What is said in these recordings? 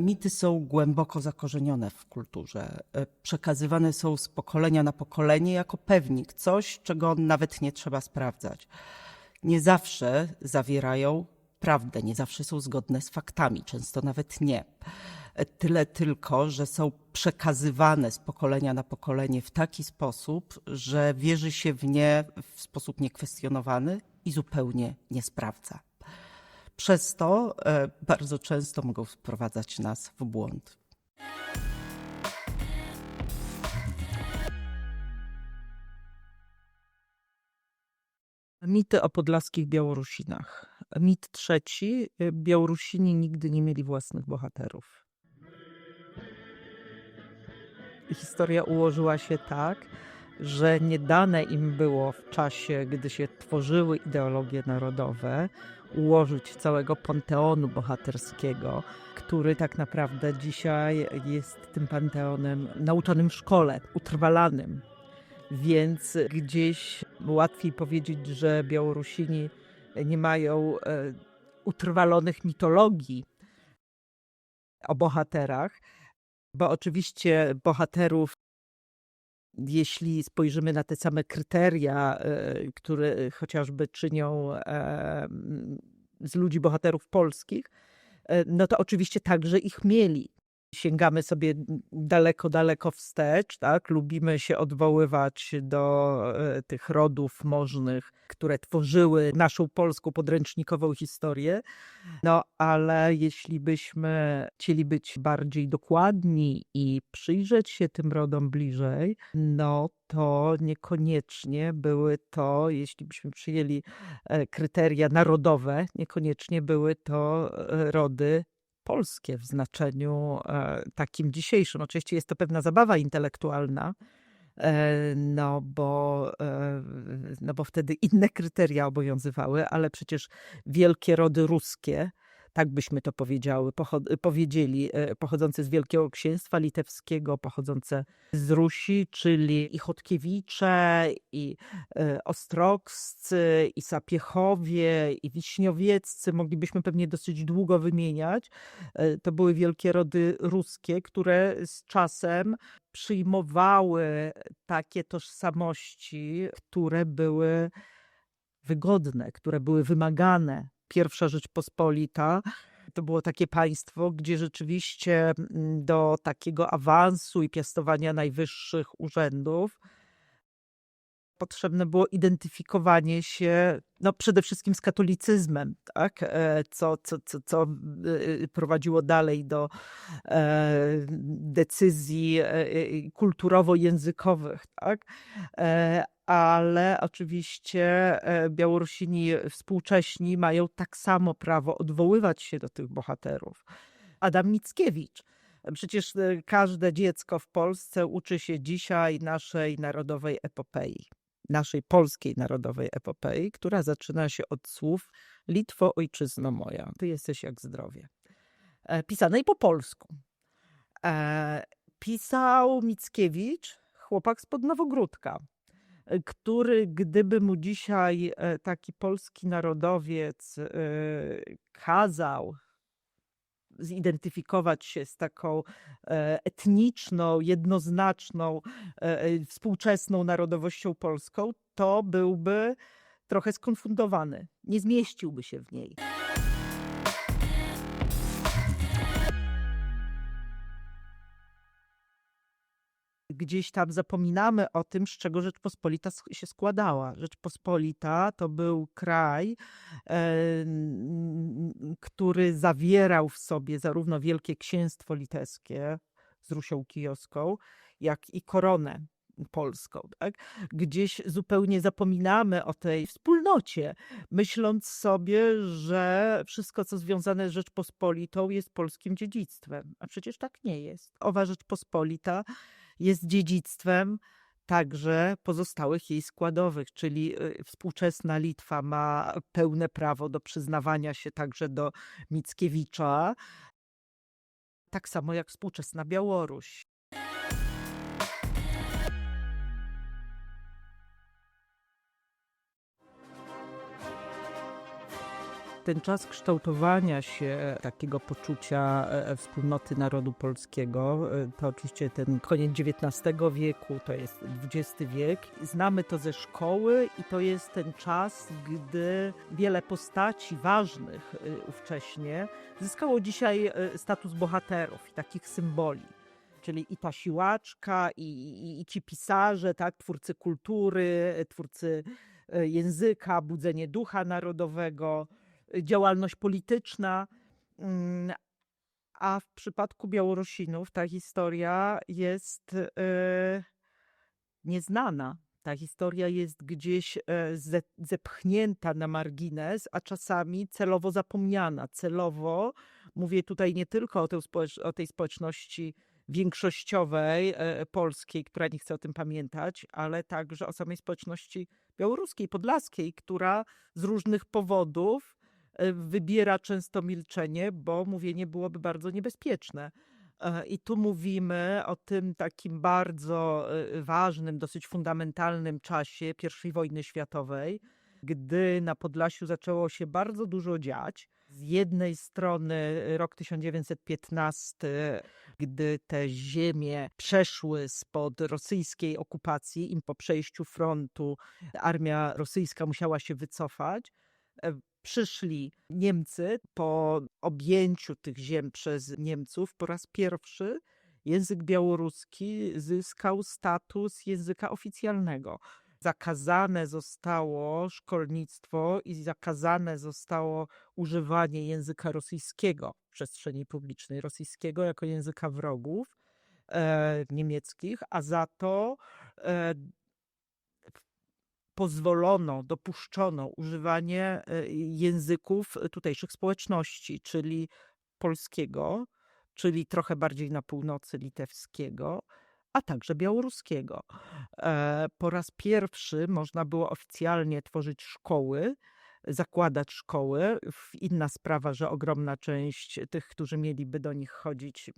Mity są głęboko zakorzenione w kulturze. E, Przekazywane są z pokolenia na pokolenie jako pewnik, coś, czego nawet nie trzeba sprawdzać. Nie zawsze zawierają prawdę, nie zawsze są zgodne z faktami, często nawet nie. E, Tyle tylko, że są przekazywane z pokolenia na pokolenie w taki sposób, że wierzy się w nie w sposób niekwestionowany i zupełnie nie sprawdza. Przez to e, bardzo często mogą wprowadzać nas w błąd. Mity o podlaskich Białorusinach. Mit trzeci. Białorusini nigdy nie mieli własnych bohaterów. Historia ułożyła się tak, że nie dane im było w czasie, gdy się tworzyły ideologie narodowe, ułożyć całego panteonu bohaterskiego, który tak naprawdę dzisiaj jest tym panteonem nauczonym w szkole, utrwalanym. Więc gdzieś łatwiej powiedzieć, że Białorusini nie mają e, utrwalonych mitologii o bohaterach, bo oczywiście bohaterów, jeśli spojrzymy na te same kryteria, e, które chociażby czynią z ludzi bohaterów polskich, e, no to oczywiście także ich mieli. Sięgamy sobie daleko, daleko wstecz, tak? Lubimy się odwoływać do e, tych rodów możnych, które tworzyły naszą polską podręcznikową historię. No, ale jeśli byśmy chcieli być bardziej dokładni i przyjrzeć się tym rodom bliżej, no to niekoniecznie były to, jeśli byśmy przyjęli e, kryteria narodowe, niekoniecznie były to e, rody polskie w znaczeniu e, takim dzisiejszym. Oczywiście jest to pewna zabawa intelektualna, e, no bo, e, no bo wtedy inne kryteria obowiązywały, ale przecież wielkie rody ruskie, tak byśmy to powiedziały, powiedzieli, e, pochodzące z Wielkiego Księstwa Litewskiego, pochodzące z Rusi, czyli i Chodkiewicze, i e, Ostrogscy, i Sapiechowie, i Wiśniowieccy, moglibyśmy pewnie dosyć długo wymieniać. E, To były wielkie rody ruskie, które z czasem przyjmowały takie tożsamości, które były wygodne, które były wymagane. Pierwsza Rzeczpospolita. To było takie państwo, gdzie rzeczywiście mm, do takiego awansu i piastowania najwyższych urzędów potrzebne było identyfikowanie się no, przede wszystkim z katolicyzmem, tak? E, co, co, co, co y, prowadziło dalej do e, decyzji e, kulturowo-językowych. Tak? Ale oczywiście Białorusini współcześni mają tak samo prawo odwoływać się do tych bohaterów. Adam Mickiewicz. Przecież każde dziecko w Polsce uczy się dzisiaj naszej narodowej epopei, naszej polskiej narodowej epopei, która zaczyna się od słów Litwo, ojczyzno moja, ty jesteś jak zdrowie. E, Pisanej po polsku. E, Pisał Mickiewicz, chłopak spod Nowogródka e, który gdyby mu dzisiaj taki polski narodowiec kazał zidentyfikować się z taką e, etniczną, jednoznaczną, e, e, współczesną narodowością polską, to byłby trochę skonfundowany. Nie zmieściłby się w niej. Gdzieś tam zapominamy o tym, z czego Rzeczpospolita się składała. Rzeczpospolita to był kraj, który zawierał w sobie zarówno Wielkie Księstwo Litewskie z Rusią Kijowską, jak i koronę polską. Tak? Gdzieś zupełnie zapominamy o tej wspólnocie, myśląc sobie, że wszystko, co związane z Rzeczpospolitą, jest polskim dziedzictwem. A przecież tak nie jest. Owa Rzeczpospolita jest dziedzictwem także pozostałych jej składowych, czyli y, współczesna Litwa ma pełne prawo do przyznawania się także do Mickiewicza, tak samo jak współczesna Białoruś. Ten czas kształtowania się takiego poczucia e, wspólnoty narodu polskiego, e, to oczywiście ten koniec XIX wieku, to jest XX wiek. Znamy to ze szkoły i to jest ten czas, gdy wiele postaci ważnych e, ówcześnie zyskało dzisiaj e, status bohaterów i takich symboli. Czyli i ta siłaczka, i, i, i ci pisarze, tak, twórcy kultury, e, twórcy e, języka, budzenie ducha narodowego, e, działalność polityczna. Mm, A w przypadku Białorusinów ta historia jest e, nieznana. Ta historia jest gdzieś e, ze, zepchnięta na margines, a czasami celowo zapomniana. Celowo mówię tutaj nie tylko o tej, społeczności większościowej e, polskiej, która nie chce o tym pamiętać, ale także o samej społeczności białoruskiej, podlaskiej, która z różnych powodów wybiera często milczenie, bo mówienie byłoby bardzo niebezpieczne. E, I tu mówimy o tym takim bardzo e, ważnym, dosyć fundamentalnym czasie I wojny światowej, gdy na Podlasiu zaczęło się bardzo dużo dziać. Z jednej strony e, rok 1915, gdy te ziemie przeszły spod rosyjskiej okupacji i po przejściu frontu armia rosyjska musiała się wycofać. E, Przyszli Niemcy po objęciu tych ziem przez Niemców po raz pierwszy język białoruski zyskał status języka oficjalnego. Zakazane zostało szkolnictwo i zakazane zostało używanie języka rosyjskiego w przestrzeni publicznej, rosyjskiego jako języka wrogów e, niemieckich, a za to e, pozwolono, dopuszczono używanie e, języków tutejszych społeczności, czyli polskiego, czyli trochę bardziej na północy litewskiego, a także białoruskiego. E, Po raz pierwszy można było oficjalnie tworzyć szkoły, zakładać szkoły. Inna sprawa, że ogromna część tych, którzy mieliby do nich chodzić,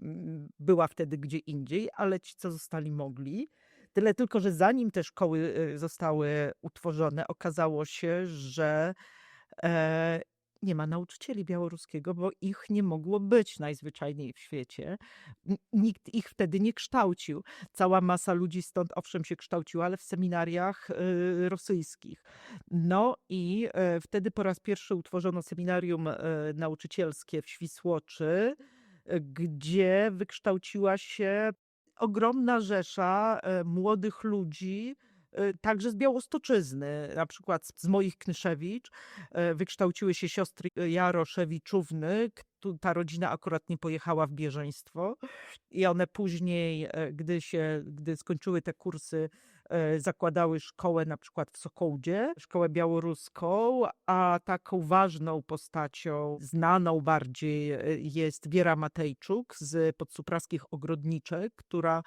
była wtedy gdzie indziej, ale ci, co zostali, mogli. Tyle tylko, że zanim te szkoły y, zostały utworzone, okazało się, że e, nie ma nauczycieli białoruskiego, bo ich nie mogło być najzwyczajniej w świecie. Nikt ich wtedy nie kształcił. Cała masa ludzi stąd owszem się kształciła, ale w seminariach y, rosyjskich. No i e, wtedy po raz pierwszy utworzono seminarium e, nauczycielskie w Świsłoczy, gdzie wykształciła się ogromna rzesza e, młodych ludzi, e, także z Białostoczyzny, na przykład z- moich Knyszewicz, e, wykształciły się siostry Jaroszewiczówny. Ta rodzina akurat nie pojechała w bieżeństwo i one później, gdy się, gdy skończyły te kursy, zakładały szkołę na przykład w Sokołdzie, szkołę białoruską, a taką ważną postacią, znaną bardziej e, jest Wiera Matejczuk z podsupraskich Ogrodniczek, która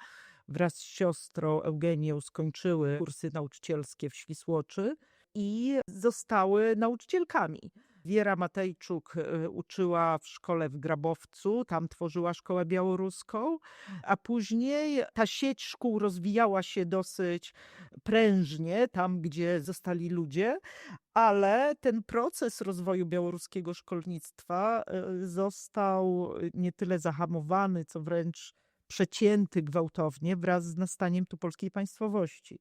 wraz z siostrą Eugenią skończyły kursy nauczycielskie w Świsłoczy i zostały nauczycielkami. Wiera Matejczuk e, uczyła w szkole w Grabowcu, tam tworzyła szkołę białoruską, a później ta sieć szkół rozwijała się dosyć prężnie, tam gdzie zostali ludzie, ale ten proces rozwoju białoruskiego szkolnictwa e, został nie tyle zahamowany, co wręcz przecięty gwałtownie wraz z nastaniem tu polskiej państwowości.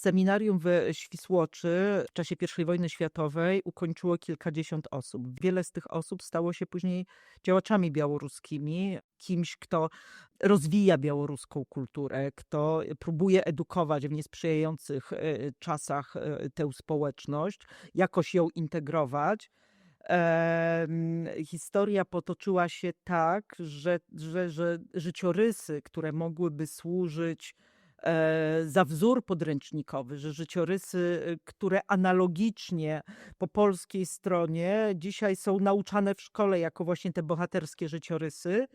Seminarium w Świsłoczy w czasie I wojny światowej ukończyło kilkadziesiąt osób. Wiele z tych osób stało się później działaczami białoruskimi, kimś, kto rozwija białoruską kulturę, kto próbuje edukować w niesprzyjających e, czasach e, tę społeczność, jakoś ją integrować. Historia potoczyła się tak, że, że, że życiorysy, które mogłyby służyć za wzór podręcznikowy, że życiorysy, e, które analogicznie po polskiej stronie dzisiaj są nauczane w szkole jako właśnie te bohaterskie życiorysy,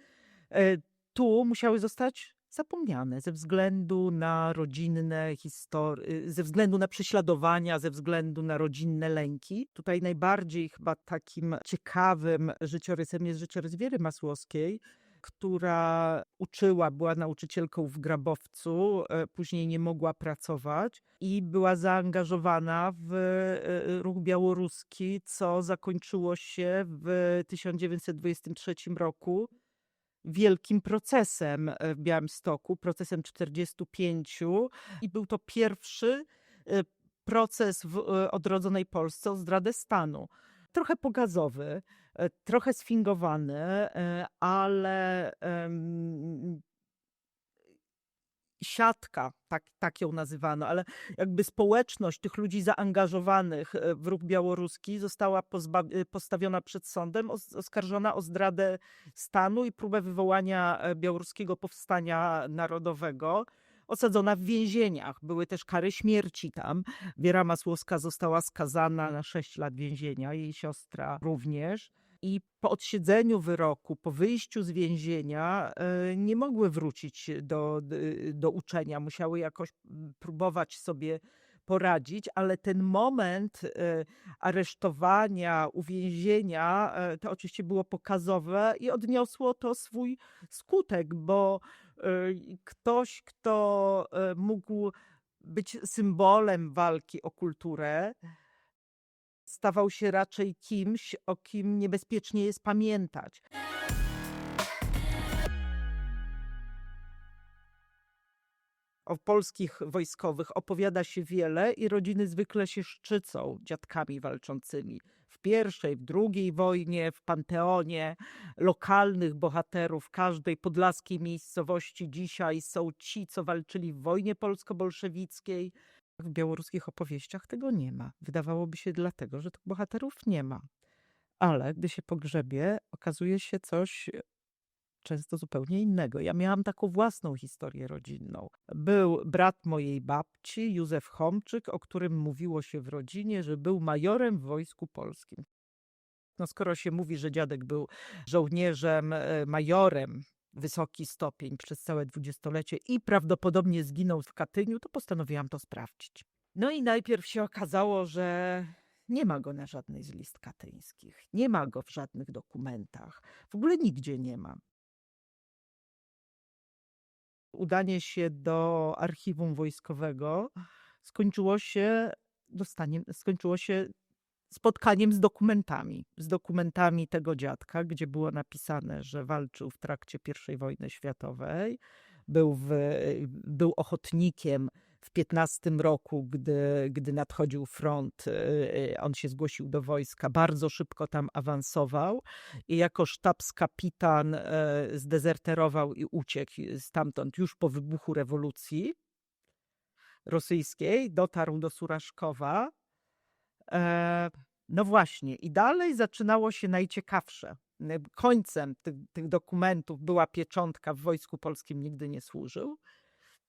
e, tu musiały zostać zapomniane ze względu na rodzinne historie, ze względu na prześladowania, ze względu na rodzinne lęki. Tutaj najbardziej chyba takim ciekawym życiorysem jest życiorys Wiery Masłowskiej, która uczyła, była nauczycielką w Grabowcu, e, później nie mogła pracować i była zaangażowana w e, ruch białoruski, co zakończyło się w 1923 roku wielkim procesem e, w Białymstoku, procesem 45 i był to pierwszy proces w odrodzonej Polsce o zdradę stanu. Trochę pogazowy, trochę sfingowany, e, ale siatka, tak, tak ją nazywano, ale jakby społeczność tych ludzi zaangażowanych e, w ruch białoruski została e, postawiona przed sądem, os- oskarżona o zdradę stanu i próbę wywołania e, białoruskiego powstania narodowego. Osadzona w więzieniach. Były też kary śmierci tam. Wiera Masłowska została skazana na 6 lat więzienia, jej siostra również. I po odsiedzeniu wyroku, po wyjściu z więzienia, e, nie mogły wrócić do, do uczenia. Musiały jakoś próbować sobie poradzić, ale ten moment e, aresztowania, uwięzienia, e, to oczywiście było pokazowe i odniosło to swój skutek, bo ktoś, kto mógł być symbolem walki o kulturę, stawał się raczej kimś, o kim niebezpiecznie jest pamiętać. O polskich wojskowych opowiada się wiele i rodziny zwykle się szczycą dziadkami walczącymi. W pierwszej, w drugiej wojnie, w panteonie lokalnych bohaterów każdej podlaskiej miejscowości dzisiaj są ci, co walczyli w wojnie polsko-bolszewickiej. W białoruskich opowieściach tego nie ma. Wydawałoby się dlatego, że tych bohaterów nie ma. Ale gdy się pogrzebie, okazuje się coś często zupełnie innego. Ja miałam taką własną historię rodzinną. Był brat mojej babci, Józef Chomczyk, o którym mówiło się w rodzinie, że był majorem w Wojsku Polskim. No skoro się mówi, że dziadek był żołnierzem, e, majorem, wysoki stopień przez całe dwudziestolecie i prawdopodobnie zginął w Katyniu, to postanowiłam to sprawdzić. No i najpierw się okazało, że nie ma go na żadnej z list katyńskich, nie ma go w żadnych dokumentach, w ogóle nigdzie nie ma. Udanie się do archiwum wojskowego skończyło się dostaniem, skończyło się spotkaniem z dokumentami, z dokumentami tego dziadka, gdzie było napisane, że walczył w trakcie I wojny światowej, był, w, był ochotnikiem w 15 roku, gdy, gdy nadchodził front, y, on się zgłosił do wojska, bardzo szybko tam awansował i jako sztabskapitan y, zdezerterował i uciekł stamtąd już po wybuchu rewolucji rosyjskiej, dotarł do Suraszkowa. E, no właśnie, i dalej zaczynało się najciekawsze. Końcem tych, tych dokumentów była pieczątka w Wojsku Polskim nigdy nie służył,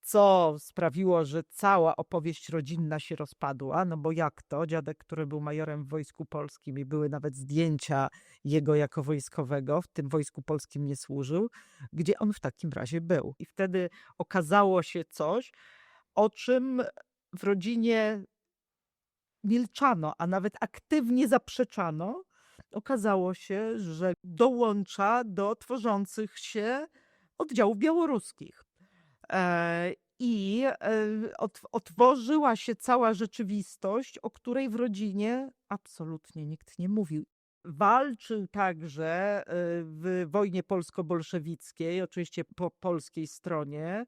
co sprawiło, że cała opowieść rodzinna się rozpadła, no bo jak to? Dziadek, który był majorem w Wojsku Polskim i były nawet zdjęcia jego jako wojskowego, w tym Wojsku Polskim nie służył, gdzie on w takim razie był. I wtedy okazało się coś, o czym w rodzinie milczano, a nawet aktywnie zaprzeczano, okazało się, że dołącza do tworzących się oddziałów białoruskich. E, I e, ot- otworzyła się cała rzeczywistość, o której w rodzinie absolutnie nikt nie mówił. Walczył także e, w wojnie polsko-bolszewickiej, oczywiście po polskiej stronie,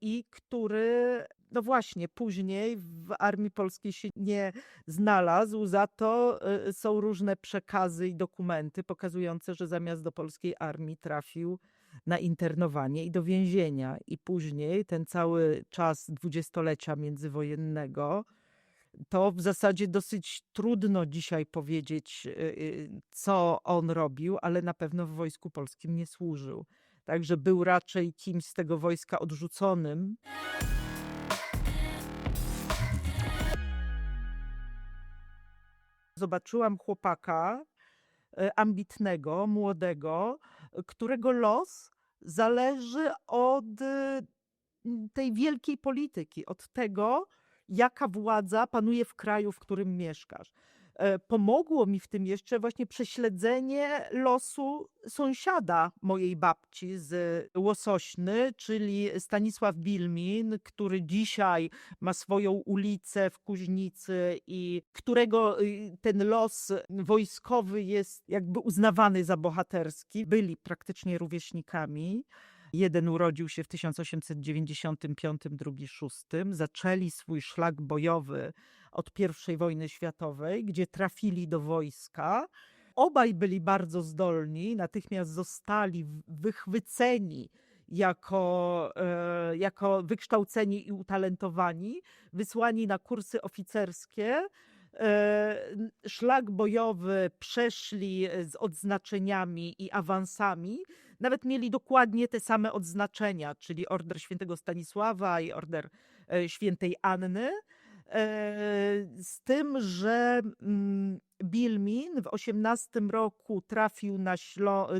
i który, no właśnie, później w armii polskiej się nie znalazł. Za to y, są różne przekazy i dokumenty pokazujące, że zamiast do polskiej armii trafił na internowanie i do więzienia. I później ten cały czas dwudziestolecia międzywojennego, to w zasadzie dosyć trudno dzisiaj powiedzieć, y, y, co on robił, ale na pewno w Wojsku Polskim nie służył. Także był raczej kimś z tego wojska odrzuconym. Zobaczyłam chłopaka e, ambitnego, młodego, którego los zależy od tej wielkiej polityki, od tego, jaka władza panuje w kraju, w którym mieszkasz. E, Pomogło mi w tym jeszcze właśnie prześledzenie losu sąsiada mojej babci z Łosośny, czyli Stanisław Bilmin, który dzisiaj ma swoją ulicę w Kuźnicy i którego y, ten los wojskowy jest jakby uznawany za bohaterski. Byli praktycznie rówieśnikami. Jeden urodził się w 1895, drugi szóstym. Zaczęli swój szlak bojowy od I wojny światowej, gdzie trafili do wojska. Obaj byli bardzo zdolni, natychmiast zostali wychwyceni jako, e, jako wykształceni i utalentowani, wysłani na kursy oficerskie. E, Szlak bojowy przeszli z odznaczeniami i awansami. Nawet mieli dokładnie te same odznaczenia, czyli Order Świętego Stanisława i Order e, Świętej Anny. E, Z tym, że mm, Bilmin w 18 roku trafił na,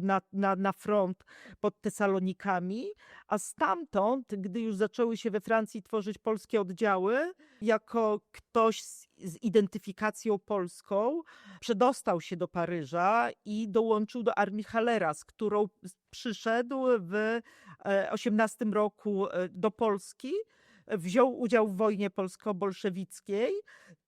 na, na, na front pod Tesalonikami, a stamtąd, gdy już zaczęły się we Francji tworzyć polskie oddziały, jako ktoś z, z identyfikacją polską, przedostał się do Paryża i dołączył do armii Hallera, z którą przyszedł w e, 18 roku e, do Polski. Wziął udział w wojnie polsko-bolszewickiej,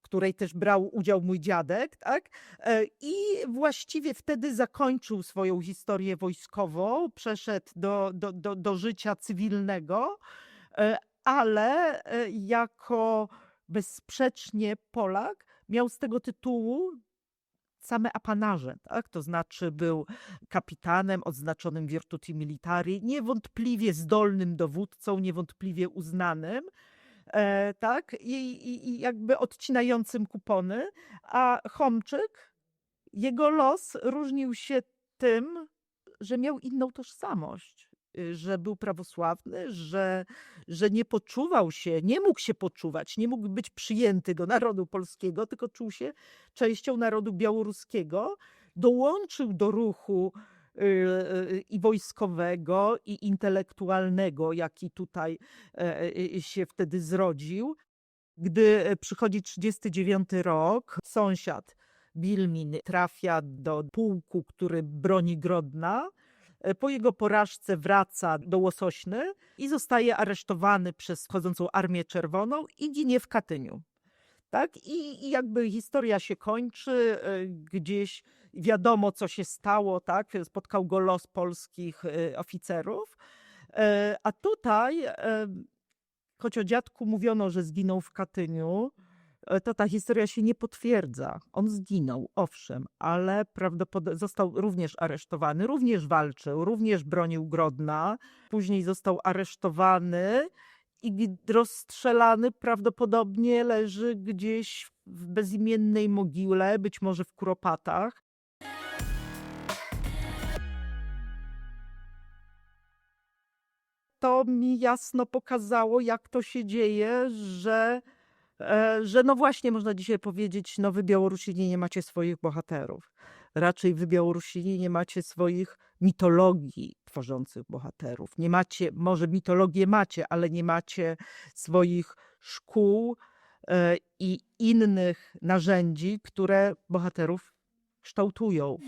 której też brał udział mój dziadek, tak? E, I właściwie wtedy zakończył swoją historię wojskową, przeszedł do, do, do, do życia cywilnego, e, ale e, jako bezsprzecznie Polak miał z tego tytułu same apanarze, tak? To znaczy był kapitanem odznaczonym Virtuti Militari, niewątpliwie zdolnym dowódcą, niewątpliwie uznanym, e, tak? I, i, I jakby odcinającym kupony, a Chomczyk, jego los różnił się tym, że miał inną tożsamość, że był prawosławny, że, że nie poczuwał się, nie mógł się poczuwać, nie mógł być przyjęty do narodu polskiego, tylko czuł się częścią narodu białoruskiego. Dołączył do ruchu y, y, i wojskowego, i intelektualnego, jaki tutaj e, e, się wtedy zrodził. Gdy e, przychodzi 39 rok, sąsiad Bilmin trafia do pułku, który broni Grodna. E, Po jego porażce wraca do Łosośny i zostaje aresztowany przez wchodzącą Armię Czerwoną i ginie w Katyniu. Tak? I, I jakby historia się kończy, e, gdzieś wiadomo, co się stało, tak? Spotkał go los polskich e, oficerów. A tutaj, choć o dziadku mówiono, że zginął w Katyniu, to ta historia się nie potwierdza. On zginął, owszem, ale prawdopodobnie został również aresztowany, również walczył, również bronił Grodna. Później został aresztowany i rozstrzelany prawdopodobnie leży gdzieś w bezimiennej mogile, być może w Kuropatach. To mi jasno pokazało, jak to się dzieje, że, e, że no właśnie można dzisiaj powiedzieć, no wy Białorusini nie macie swoich bohaterów. Raczej wy Białorusini nie macie swoich mitologii tworzących bohaterów. Nie macie, może mitologię macie, ale nie macie swoich szkół e, i innych narzędzi, które bohaterów kształtują.